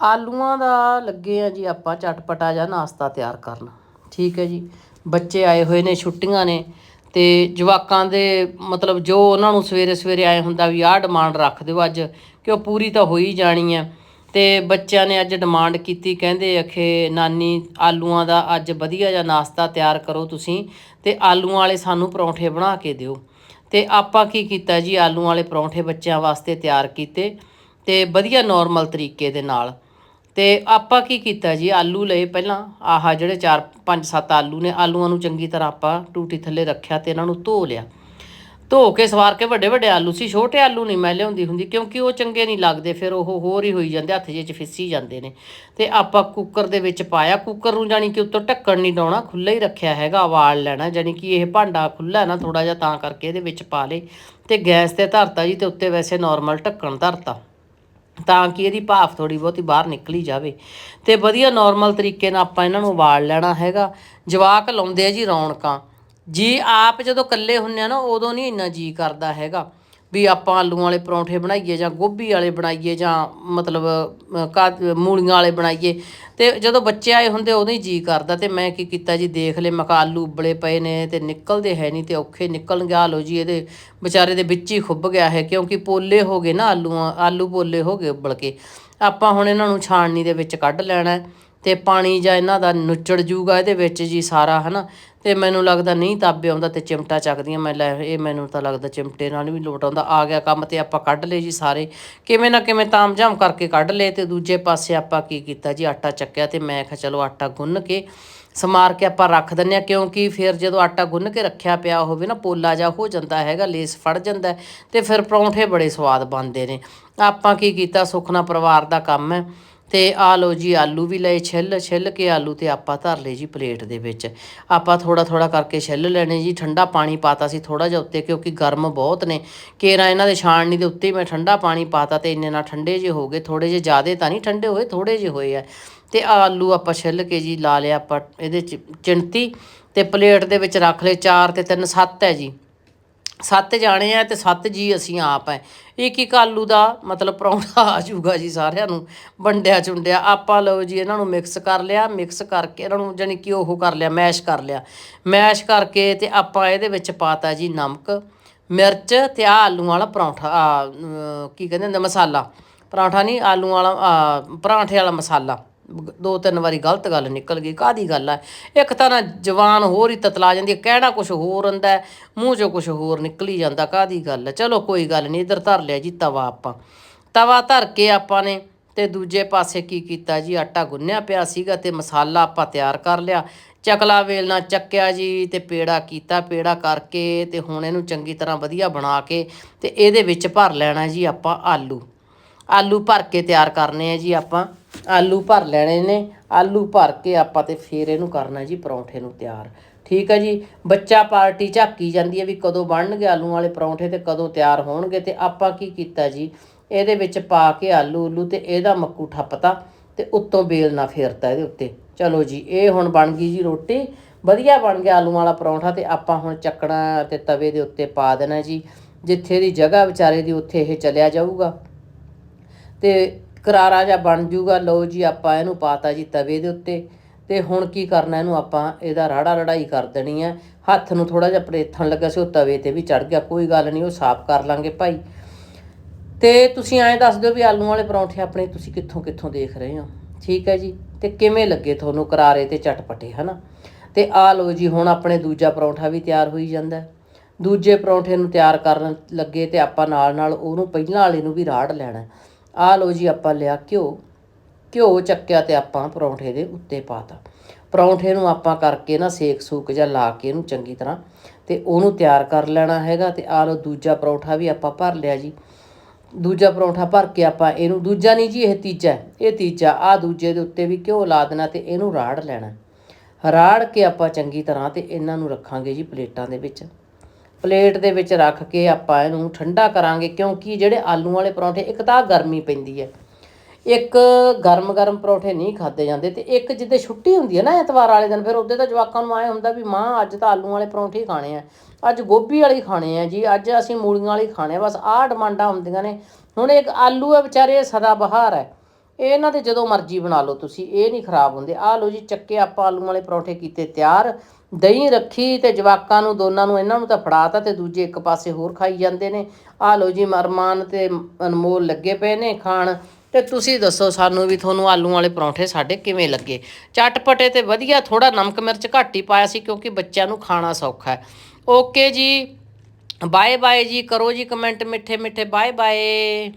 ਆਲੂਆਂ ਦਾ ਲੱਗੇ ਆ ਜੀ ਆਪਾਂ ਚਟਪਟਾ ਜਿਹਾ ਨਾਸ਼ਤਾ ਤਿਆਰ ਕਰਨ। ਠੀਕ ਹੈ ਜੀ। ਬੱਚੇ ਆਏ ਹੋਏ ਨੇ, ਛੁੱਟੀਆਂ ਨੇ ਤੇ ਜਵਾਕਾਂ ਦੇ ਮਤਲਬ ਜੋ ਉਹਨਾਂ ਨੂੰ ਸਵੇਰੇ ਸਵੇਰੇ ਆਏ ਹੁੰਦਾ ਵੀ ਆਹ ਡਿਮਾਂਡ ਰੱਖ ਦਿਓ ਅੱਜ ਕਿ ਉਹ ਪੂਰੀ ਤਾਂ ਹੋ ਹੀ ਜਾਣੀ ਹੈ ਤੇ ਬੱਚਿਆਂ ਨੇ ਅੱਜ ਡਿਮਾਂਡ ਕੀਤੀ, ਕਹਿੰਦੇ ਅਖੇ ਨਾਨੀ ਆਲੂਆਂ ਦਾ ਅੱਜ ਵਧੀਆ ਜਿਹਾ ਨਾਸ਼ਤਾ ਤਿਆਰ ਕਰੋ ਤੁਸੀਂ ਤੇ ਆਲੂਆਂ ਵਾਲੇ ਸਾਨੂੰ ਪਰੌਂਠੇ ਬਣਾ ਕੇ ਦਿਓ। ਤੇ ਆਪਾਂ ਕੀ ਕੀਤਾ ਜੀ, ਆਲੂਆਂ ਵਾਲੇ ਪਰੌਂਠੇ ਬੱਚਿਆਂ ਵਾਸਤੇ ਤਿਆਰ ਕੀਤੇ ਤੇ ਵਧੀਆ ਨਾਰਮਲ ਤਰੀਕੇ ਦੇ ਨਾਲ ਤੇ ਆਪਾਂ ਕੀ ਕੀਤਾ ਜੀ? ਆਲੂ ਲਏ ਪਹਿਲਾਂ। ਆਹ ਜਿਹੜੇ 4 5 7 ਆਲੂ ਨੇ, ਆਲੂਆਂ ਨੂੰ ਚੰਗੀ ਤਰ੍ਹਾਂ ਆਪਾਂ ਟੂਟੀ ਥੱਲੇ ਰੱਖਿਆ ਤੇ ਇਹਨਾਂ ਨੂੰ ਧੋ ਲਿਆ। ਧੋ ਕੇ ਸਵਾਰ ਕੇ ਵੱਡੇ ਵੱਡੇ ਆਲੂ ਸੀ, ਛੋਟੇ ਆਲੂ ਨਹੀਂ ਮੈਂ ਲਿਆਉਂਦੀ ਹੁੰਦੀ ਕਿਉਂਕਿ ਉਹ ਚੰਗੇ ਨਹੀਂ ਲੱਗਦੇ, ਫਿਰ ਉਹ ਹੋਰ ਹੀ ਹੋਈ ਜਾਂਦੇ, ਹੱਥ ਜੇ ਚ ਫਿੱਸੀ ਜਾਂਦੇ ਨੇ। ਤੇ ਆਪਾਂ ਕੁੱਕਰ ਦੇ ਵਿੱਚ ਪਾਇਆ, ਕੁੱਕਰ ਨੂੰ ਜਾਨੀ ਕਿ ਉੱਤੋਂ ਢੱਕਣ ਨਹੀਂ ਡਾਉਣਾ ਖੁੱਲਾ ਹੀ ਰੱਖਿਆ ਹੈਗਾ, ਉਬਾਲ ਲੈਣਾ ਜਾਨੀ ਕਿ ਇਹ ਭਾਂਡਾ ਖੁੱਲਾ ਹੈ ਨਾ ਥੋੜਾ ਜਿਹਾ ਤਾਂ ਕਰਕੇ ਇਹਦੇ ਵਿੱਚ ਪਾ ਲੇ ਤੇ ਗੈਸ ਤੇ ਧਰਤਾ ਜੀ ਤੇ ਉੱਤੇ ਵੈਸੇ ਨਾਰਮਲ ਢੱਕਣ ਧਰਤਾ। ਤਾਂ ਕਿ ਇਹਦੀ ਭਾਫ ਥੋੜੀ ਬਹੁਤੀ ਬਾਹਰ ਨਿਕਲੀ ਜਾਵੇ। ਤੇ ਵਧੀਆ ਨਾਰਮਲ ਤਰੀਕੇ ਨਾਲ ਆਪਾਂ ਇਹਨਾਂ ਨੂੰ ਉਬਾਲ ਲੈਣਾ ਹੈਗਾ। ਜਵਾਕ ਲਾਉਂਦੇ ਆ ਜੀ ਰੌਣਕਾਂ। ਜੀ ਆਪ ਜਦੋਂ ਇਕੱਲੇ ਹੁੰਨੇ ਆ ਨਾ, ਉਦੋਂ ਨਹੀਂ ਇੰਨਾ ਜੀ ਕਰਦਾ ਹੈਗਾ। ਵੀ ਆਪਾਂ ਆਲੂਆਂ ਵਾਲੇ ਪਰੌਂਠੇ ਬਣਾਈਏ ਜਾਂ ਗੋਭੀ ਵਾਲੇ ਬਣਾਈਏ ਜਾਂ ਮਤਲਬ ਕਾ- ਮੂਲੀਆਂ ਵਾਲੇ ਬਣਾਈਏ। ਤੇ ਜਦੋਂ ਬੱਚੇ ਆਏ ਹੁੰਦੇ ਉਦੋਂ ਹੀ ਜੀ ਕਰਦਾ ਤੇ ਮੈਂ ਕੀ ਕੀਤਾ ਜੀ, ਦੇਖ ਲਏ ਮੈਂ ਕਿਹਾ ਆਲੂ ਉਬਲੇ ਪਏ ਨੇ ਤੇ ਨਿਕਲਦੇ ਹੈ ਨਹੀਂ ਤੇ ਔਖੇ ਨਿਕਲਣਗੇ ਆ ਲੋ ਜੀ, ਇਹਦੇ ਵਿਚਾਰੇ ਦੇ ਵਿੱਚ ਹੀ ਖੁੱਭ ਗਿਆ ਹੈ ਕਿਉਂਕਿ ਪੋਲੇ ਹੋ ਗਏ ਨਾ ਆਲੂਆਂ, ਆਲੂ ਪੋਲੇ ਹੋ ਗਏ ਉਬਲ ਕੇ। ਆਪਾਂ ਹੁਣ ਇਹਨਾਂ ਨੂੰ ਛਾਣਨੀ ਦੇ ਵਿੱਚ ਕੱਢ ਲੈਣਾ ਤੇ ਪਾਣੀ ਜਾਂ ਇਹਨਾਂ ਦਾ ਨੁੱਚੜ ਜੂਗਾ, ਇਹਦੇ ਵਿੱਚ ਜੀ ਸਾਰਾ, ਹਨਾ? ਤੇ ਮੈਨੂੰ ਲੱਗਦਾ ਨਹੀਂ ਤਾਬੇ ਆਉਂਦਾ ਤੇ ਚਿਮਟਾ ਚੱਕਦੀਆਂ, ਮੈਂ ਲੈ, ਇਹ ਮੈਨੂੰ ਤਾਂ ਲੱਗਦਾ ਚਿਮਟੇ ਨਾਲ ਵੀ ਲੋਟ ਆਉਂਦਾ। ਆ ਗਿਆ ਕੰਮ ਤੇ ਆਪਾਂ ਕੱਢ ਲਏ ਜੀ ਸਾਰੇ। ਕਿਵੇਂ ਨਾ ਕਿਵੇਂ ਤਾਮਝਾਮ ਕਰਕੇ ਕੱਢ ਲਏ ਤੇ ਦੂਜੇ ਪਾਸੇ ਆਪਾਂ ਕੀ ਕੀਤਾ ਜੀ? ਆਟਾ ਚੱਕਿਆ ਤੇ ਮੈਂ ਕਿਹਾ ਚਲੋ ਆਟਾ ਗੁੰਨ ਕੇ ਸਮਾਰ ਕੇ ਆਪਾਂ ਰੱਖ ਦਿੰਨੇ ਆ ਕਿਉਂਕਿ ਫਿਰ ਜਦੋਂ ਆਟਾ ਗੁੰਨ ਕੇ ਰੱਖਿਆ ਪਿਆ ਹੋਵੇ ਨਾ, ਪੋਲਾ ਜਾ ਹੋ ਜਾਂਦਾ ਹੈਗਾ, ਲੇਸ ਫੜ ਜਾਂਦਾ ਹੈ ਤੇ ਫਿਰ ਪਰੌਂਠੇ ਬੜੇ ਸਵਾਦ ਬਣਦੇ ਨੇ। ਆਪਾਂ ਕੀ ਕੀਤਾ? ਸੁਖਨਾ ਪਰਿਵਾਰ ਦਾ ਕੰਮ ਹੈ। ਤੇ ਆ ਲਓ ਜੀ ਆਲੂ ਵੀ ਲਏ ਛਿੱਲ ਛਿੱਲ ਕੇ ਆਲੂ ਤੇ ਆਪਾਂ ਧਰ ਲਏ ਜੀ ਪਲੇਟ ਦੇ ਵਿੱਚ। ਆਪਾਂ ਥੋੜਾ ਥੋੜਾ ਕਰਕੇ ਛਿੱਲ ਲੈਣੇ ਜੀ, ਠੰਡਾ ਪਾਣੀ ਪਾਤਾ ਸੀ ਥੋੜਾ ਜਿਹਾ ਉੱਤੇ ਕਿਉਂਕਿ ਗਰਮ ਬਹੁਤ ਨੇ। ਕੇਰਾ ਇਹਨਾਂ ਦੇ ਛਾਣਨੀ ਦੇ ਉੱਤੇ ਮੈਂ ਠੰਡਾ ਪਾਣੀ ਪਾਤਾ ਤੇ ਇੰਨੇ ਨਾਲ ਠੰਡੇ ਜੇ ਹੋ ਗਏ। ਥੋੜੇ ਜੇ ਜ਼ਿਆਦੇ ਤਾਂ ਨਹੀਂ ਠੰਡੇ ਹੋਏ ਥੋੜੇ ਜੇ ਹੋਏ ਆ। ਤੇ ਆਲੂ ਆਪਾਂ ਛਿੱਲ ਕੇ ਜੀ ਲਾ ਲਿਆ ਆਪਾਂ ਇਹਦੇ ਚ ਚਿਣਤੀ ਤੇ ਪਲੇਟ ਦੇ ਵਿੱਚ ਰੱਖ ਲਏ ਚਾਰ ਤੇ 3 7 ਹੈ ਜੀ। ਸੱਤ ਜਾਣੇ ਆ ਤੇ ਸੱਤ ਜੀ ਅਸੀਂ ਆਪ ਐ। ਇੱਕ ਇੱਕ ਆਲੂ ਦਾ ਮਤਲਬ ਪਰੌਂਠਾ ਆ ਜਾਊਗਾ ਜੀ ਸਾਰਿਆਂ ਨੂੰ ਵੰਡਿਆ ਚੁੰਡਿਆ। ਆਪਾਂ ਲਓ ਜੀ ਇਹਨਾਂ ਨੂੰ ਮਿਕਸ ਕਰ ਲਿਆ ਮਿਕਸ ਕਰਕੇ ਇਹਨਾਂ ਨੂੰ ਜਾਨੀ ਕਿ ਉਹ ਕਰ ਲਿਆ ਮੈਸ਼ ਕਰ ਲਿਆ। ਮੈਸ਼ ਕਰਕੇ ਤੇ ਆਪਾਂ ਇਹਦੇ ਵਿੱਚ ਪਾਤਾ ਜੀ ਨਮਕ ਮਿਰਚ ਤੇ ਆ ਆਲੂ ਵਾਲਾ ਪਰੌਂਠਾ ਆ, ਕੀ ਕਹਿੰਦੇ ਹੁੰਦੇ ਮਸਾਲਾ। ਪਰੌਂਠਾ ਨਹੀਂ ਆਲੂ ਵਾਲਾ ਆ, ਪਰਾਂਠੇ ਵਾਲਾ ਮਸਾਲਾ। ਦੋ ਤਿੰਨ ਵਾਰੀ ਗਲਤ ਗੱਲ ਨਿਕਲ ਗਈ ਕਾਦੀ ਗੱਲ ਹੈ ਇੱਕ ਤਾਂ ਨਾ ਜਵਾਨ ਹੋਰ ਹੀ ਤਤਲਾ ਜਾਂਦੀ ਹੈ, ਕਹਿਣਾ ਕੁਝ ਹੋਰ ਹੁੰਦਾ ਮੂੰਹ ਚੋਂ ਕੁਝ ਹੋਰ ਨਿਕਲੀ ਜਾਂਦਾ ਕਾਦੀ ਗੱਲ ਹੈ ਚਲੋ ਕੋਈ ਗੱਲ ਨਹੀਂ, ਇੱਧਰ ਧਰ ਲਿਆ ਜੀ ਤਵਾ ਆਪਾਂ। ਤਵਾ ਧਰ ਕੇ ਆਪਾਂ ਨੇ ਤੇ ਦੂਜੇ ਪਾਸੇ ਕੀ ਕੀਤਾ ਜੀ? ਆਟਾ ਗੁੰਨਿਆ ਪਿਆ ਸੀਗਾ ਤੇ ਮਸਾਲਾ ਆਪਾਂ ਤਿਆਰ ਕਰ ਲਿਆ। ਚਕਲਾ ਵੇਲਣਾ ਚੱਕਿਆ ਜੀ ਤੇ ਪੇੜਾ ਕੀਤਾ, ਪੇੜਾ ਕਰਕੇ ਤੇ ਹੁਣ ਇਹਨੂੰ ਚੰਗੀ ਤਰ੍ਹਾਂ ਵਧੀਆ ਬਣਾ ਕੇ ਤੇ ਇਹਦੇ ਵਿੱਚ ਭਰ ਲੈਣਾ ਜੀ ਆਪਾਂ ਆਲੂ। ਆਲੂ ਭਰ ਕੇ ਤਿਆਰ ਕਰਨੇ ਆ ਜੀ ਆਪਾਂ। ਆਲੂ ਭਰ ਲੈਣੇ ਨੇ, ਆਲੂ ਭਰ ਕੇ ਆਪਾਂ ਤੇ ਫੇਰ ਇਹਨੂੰ ਕਰਨਾ ਜੀ ਪਰੌਂਠੇ ਨੂੰ ਤਿਆਰ। ਠੀਕ ਹੈ ਜੀ? ਬੱਚਾ ਪਾਰਟੀ ਝਾਕੀ ਜਾਂਦੀ ਹੈ ਵੀ ਕਦੋਂ ਬਣਨਗੇ ਆਲੂ ਵਾਲੇ ਪਰੌਂਠੇ ਤੇ ਕਦੋਂ ਤਿਆਰ ਹੋਣਗੇ ਤੇ ਆਪਾਂ ਕੀ ਕੀਤਾ ਜੀ? ਇਹਦੇ ਵਿੱਚ ਪਾ ਕੇ ਆਲੂ ਉਲੂ ਤੇ ਇਹਦਾ ਮੱਕੂ ਠੱਪਤਾ ਤੇ ਉੱਤੋਂ ਬੇਲ ਨਾ ਫੇਰਤਾ ਇਹਦੇ ਉੱਤੇ। ਚਲੋ ਜੀ, ਇਹ ਹੁਣ ਬਣ ਗਈ ਜੀ ਰੋਟੀ। ਵਧੀਆ ਬਣ ਗਿਆ ਆਲੂ ਵਾਲਾ ਪਰੌਂਠਾ ਤੇ ਆਪਾਂ ਹੁਣ ਚੱਕਣਾ ਤੇ ਤਵੇ ਦੇ ਉੱਤੇ ਪਾ ਦੇਣਾ ਜੀ। ਜਿੱਥੇ ਦੀ ਜਗ੍ਹਾ ਵਿਚਾਰੇ ਦੀ ਉੱਥੇ ਇਹ ਚਲਿਆ ਜਾਊਗਾ। ਤੇ ਕਰਾਰਾ ਜਿਹਾ ਬਣ ਜੂਗਾ, ਲਓ ਜੀ ਆਪਾਂ ਇਹਨੂੰ ਪਾਤਾ ਜੀ ਤਵੇ ਦੇ ਉੱਤੇ, ਤੇ ਹੁਣ ਕੀ ਕਰਨਾ ਇਹਨੂੰ ਆਪਾਂ, ਇਹਦਾ ਰਾੜਾ ਰੜਾਈ ਕਰ ਦੇਣੀ ਹੈ ਹੱਥ ਨੂੰ ਥੋੜਾ ਜਿਹਾ ਪਰੇਥਣ ਲੱਗਾ ਸੀ, ਉਹ ਤਵੇ ਤੇ ਵੀ ਚੜ ਗਿਆ, ਕੋਈ ਗੱਲ ਨਹੀਂ, ਉਹ ਸਾਫ਼ ਕਰ ਲਾਂਗੇ ਭਾਈ। ਤੇ ਤੁਸੀਂ ਐਂ ਦੱਸ ਦਿਓ ਵੀ ਆਲੂ ਵਾਲੇ ਪਰੌਂਠੇ ਆਪਣੇ ਤੁਸੀਂ ਕਿੱਥੋਂ ਕਿੱਥੋਂ ਦੇਖ ਰਹੇ ਹੋ? ਠੀਕ ਹੈ ਜੀ, ਤੇ ਕਿਵੇਂ ਲੱਗੇ ਤੁਹਾਨੂੰ ਕਰਾਰੇ ਤੇ ਚਟਪਟੇ, ਹਨਾ? ਤੇ ਆ ਲਓ ਜੀ, ਹੁਣ ਆਪਣੇ ਦੂਜਾ ਪਰੌਂਠਾ ਵੀ ਤਿਆਰ ਹੋਈ ਜਾਂਦਾ। ਦੂਜੇ ਪਰੌਂਠੇ ਨੂੰ ਤਿਆਰ ਕਰਨ ਲੱਗੇ ਤੇ ਆਪਾਂ ਨਾਲ ਨਾਲ ਉਹਨੂੰ ਪਹਿਲਾਂ ਵਾਲੇ ਨੂੰ ਵੀ ਰਾੜ ਲੈਣਾ। ਆ ਲਓ ਜੀ ਆਪਾਂ ਲਿਆ ਘਿਓ। ਘਿਓ ਚੱਕਿਆ ਤੇ ਆਪਾਂ ਪਰੌਂਠੇ ਦੇ ਉੱਤੇ ਪਾਤਾ ਪਰੌਂਠੇ ਨੂੰ ਆਪਾਂ ਕਰਕੇ ਨਾ ਸੇਕ ਸੂਕ ਜਾਂ ਲਾ ਕੇ ਇਹਨੂੰ ਚੰਗੀ ਤਰ੍ਹਾਂ ਤੇ ਉਹਨੂੰ ਤਿਆਰ ਕਰ ਲੈਣਾ ਹੈਗਾ ਤੇ ਆ ਲਓ ਦੂਜਾ ਪਰੌਂਠਾ ਵੀ ਆਪਾਂ ਭਰ ਲਿਆ ਜੀ। ਦੂਜਾ ਪਰੌਂਠਾ ਭਰ ਕੇ ਆਪਾਂ ਇਹਨੂੰ, ਦੂਜਾ ਨਹੀਂ ਜੀ, ਇਹ ਤੀਜਾ ਇਹ ਤੀਜਾ ਆ ਦੂਜੇ ਦੇ ਉੱਤੇ ਵੀ ਘਿਓ ਲਾ ਦੇਣਾ ਤੇ ਇਹਨੂੰ ਰਾੜ ਲੈਣਾ। ਰਾੜ ਕੇ ਆਪਾਂ ਚੰਗੀ ਤਰ੍ਹਾਂ ਤੇ ਇਹਨਾਂ ਨੂੰ ਰੱਖਾਂਗੇ ਜੀ ਪਲੇਟਾਂ ਦੇ ਵਿੱਚ। ਪਲੇਟ ਦੇ ਵਿੱਚ ਰੱਖ ਕੇ ਆਪਾਂ ਇਹਨੂੰ ਠੰਡਾ ਕਰਾਂਗੇ, ਕਿਉਂਕਿ ਜਿਹੜੇ ਆਲੂ ਵਾਲੇ ਪਰੌਂਠੇ, ਇੱਕ ਤਾਂ ਗਰਮੀ ਪੈਂਦੀ ਹੈ। ਇੱਕ ਗਰਮ ਗਰਮ ਪਰੌਂਠੇ ਨਹੀਂ ਖਾਦੇ ਜਾਂਦੇ ਤੇ ਇੱਕ ਜਿੱਦੇ ਛੁੱਟੀ ਹੁੰਦੀ ਹੈ ਨਾ ਐਤਵਾਰ ਵਾਲੇ ਦਿਨ, ਫਿਰ ਉਹਦੇ ਤਾਂ ਜਵਾਕਾਂ ਨੂੰ ਆਏ ਹੁੰਦਾ ਵੀ ਮਾਂ, ਅੱਜ ਤਾਂ ਆਲੂ ਵਾਲੇ ਪਰੌਂਠੇ ਹੀ ਖਾਣੇ ਆ। ਅੱਜ ਗੋਭੀ ਵਾਲੀ ਖਾਣੇ ਆ ਜੀ, ਅੱਜ ਅਸੀਂ ਮੂਲੀਆਂ ਵਾਲੀ ਖਾਣੇ ਆ, ਬਸ ਆਹ ਡਿਮਾਂਡਾਂ ਹੁੰਦੀਆਂ ਨੇ। ਹੁਣ ਇੱਕ ਆਲੂ ਹੈ ਵਿਚਾਰੇ ਸਦਾ ਬਹਾਰ ਹੈ। ਇਹਨਾਂ ਦੇ ਜਦੋਂ ਮਰਜ਼ੀ ਬਣਾ ਲਓ ਤੁਸੀਂ, ਇਹ ਨਹੀਂ ਖਰਾਬ ਹੁੰਦੇ। ਆਹ ਲਓ ਜੀ, ਚੱਕੇ ਆਪਾਂ ਆਲੂ ਵਾਲੇ ਪਰੌਂਠੇ ਕੀਤੇ ਤਿਆਰ। ਦਹੀਂ ਰੱਖੀ ਤੇ ਜਵਾਕਾਂ ਨੂੰ, ਦੋਨਾਂ ਨੂੰ, ਇਹਨਾਂ ਨੂੰ ਤਾਂ ਫੜਾਤਾ ਤੇ ਦੂਜੇ ਇੱਕ ਪਾਸੇ ਹੋਰ ਖਾਈ ਜਾਂਦੇ ਨੇ। ਆਹ ਲਓ ਜੀ, ਮਰਮਾਨ ਤੇ ਅਨਮੋਲ ਲੱਗੇ ਪਏ ਨੇ ਖਾਣ। ਤੇ ਤੁਸੀਂ ਦੱਸੋ, ਸਾਨੂੰ ਵੀ ਤੁਹਾਨੂੰ ਆਲੂ ਵਾਲੇ ਪਰੌਂਠੇ ਸਾਡੇ ਕਿਵੇਂ ਲੱਗੇ? ਚਟਪਟੇ ਤੇ ਵਧੀਆ ਥੋੜਾ ਨਮਕ ਮਿਰਚ ਘੱਟ ਹੀ ਪਾਇਆ ਸੀ ਕਿਉਂਕਿ ਬੱਚਿਆਂ ਨੂੰ ਖਾਣਾ ਸੌਖਾ ਹੈ। ਓਕੇ ਜੀ ਬਾਏ ਬਾਏ ਜੀ, ਕਰੋ ਜੀ ਕਮੈਂਟ ਮਿੱਠੇ ਮਿੱਠੇ ਬਾਏ ਬਾਏ